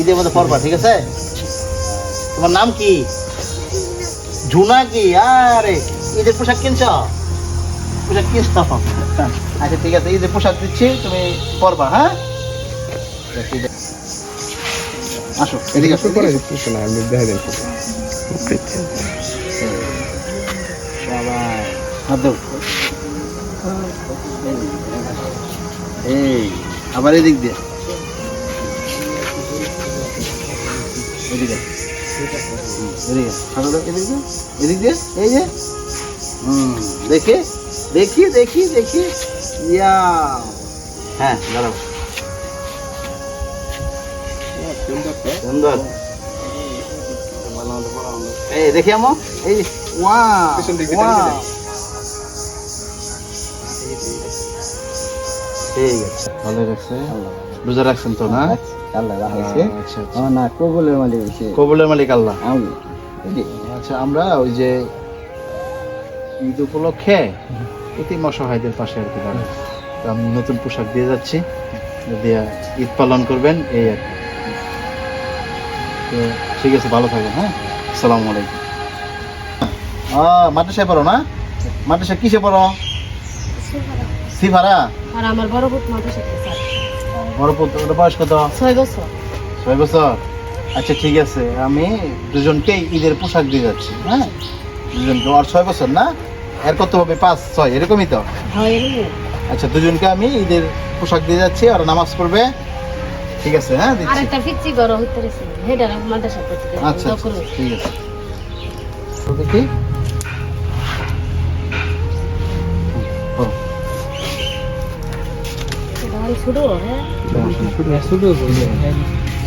ঈদের মধ্যে পরবা ঠিক আছে? তোমার নাম কি? ঝুনা কি? আরে ঈদের পোশাক কিনছ? পোশাক কিনছ আচ্ছা ঠিক আছে ঈদের পোশাক দিচ্ছি তুমি পরবা হ্যাঁ? আসো এদিকে আসো, করে না আমি দেখা দিন এই আবার এদিক দিয়ে। এদিকে। এদিকে। দাও এদিক। এদিক দিয়ে? এই যে? হুম দেখি? দেখি দেখি দেখি ইয়া। হ্যাঁ দাঁড়াও। সুন্দর। এই দেখি আমো এই ওয়া ওয়া ঠিক আছে। ভালো রাখছে রোজা রাখছেন তো না? আল্লাহ আচ্ছা আচ্ছা। আমার না কবুলের মালিক হয়েছে কবুলের মালিক আল্লাহ। আমি। আচ্ছা আমরা ওই যে ঈদ উপলক্ষে অতি অসহায়দের পাশে আর কি তো আমি নতুন পোশাক দিয়ে যাচ্ছি। দিয়ে ঈদ পালন করবেন এই আর কি। তো ঠিক আছে ভালো থাকবেন হ্যাঁ? আসসালামু আলাইকুম। মাদ্রাসায় পড়ো না? মাদ্রাসা কিসে পড়ো? সিফারা। আর আমার বড় মাদ্রাসা স্যার বড় পুত্র বয়স কত ছয় বছর। ছয় বছর? আচ্ছা ঠিক আছে। আমি দুজনকেই ঈদের পোশাক দিয়ে যাচ্ছি। হ্যাঁ। দুজনকে। আর ছয় বছর না? এর কত হবে পাঁচ ছয় এরকমই তো? আচ্ছা দুজনকে আমি ঈদের পোশাক দিয়ে যাচ্ছি আর নামাজ পড়বে। ঠিক আছে হ্যাঁ হেডার মাদ্রাসা করতে আচ্ছা আচ্ছা, ঠিক আছে। দেখি। ছোট হ্যাঁ।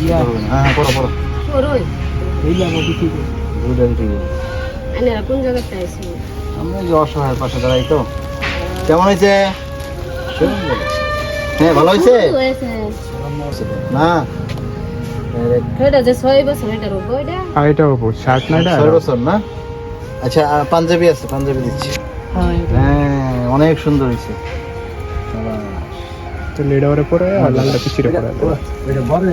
হ্যাঁ হ্যাঁ। পড়ো পড়ো ছোটই। ঠিক আছে কোন জায়গাতে আইছি আমরা যে অসহায়ের পাশে দাঁড়াই তো। কেমন হয়েছে? হ্যাঁ ভালো হয়েছে? না? হেডা যে ছয় বছর হেডার উপর এটা? আর এটা ওপর শার্ট না এটা ছয় বছর না? আচ্ছা পাঞ্জাবি আছে পাঞ্জাবি দিচ্ছি। হ্যাঁ অনেক সুন্দর হয়েছে। তো লেডা ওরে পরে আর লালটা পিছিয়ে পরে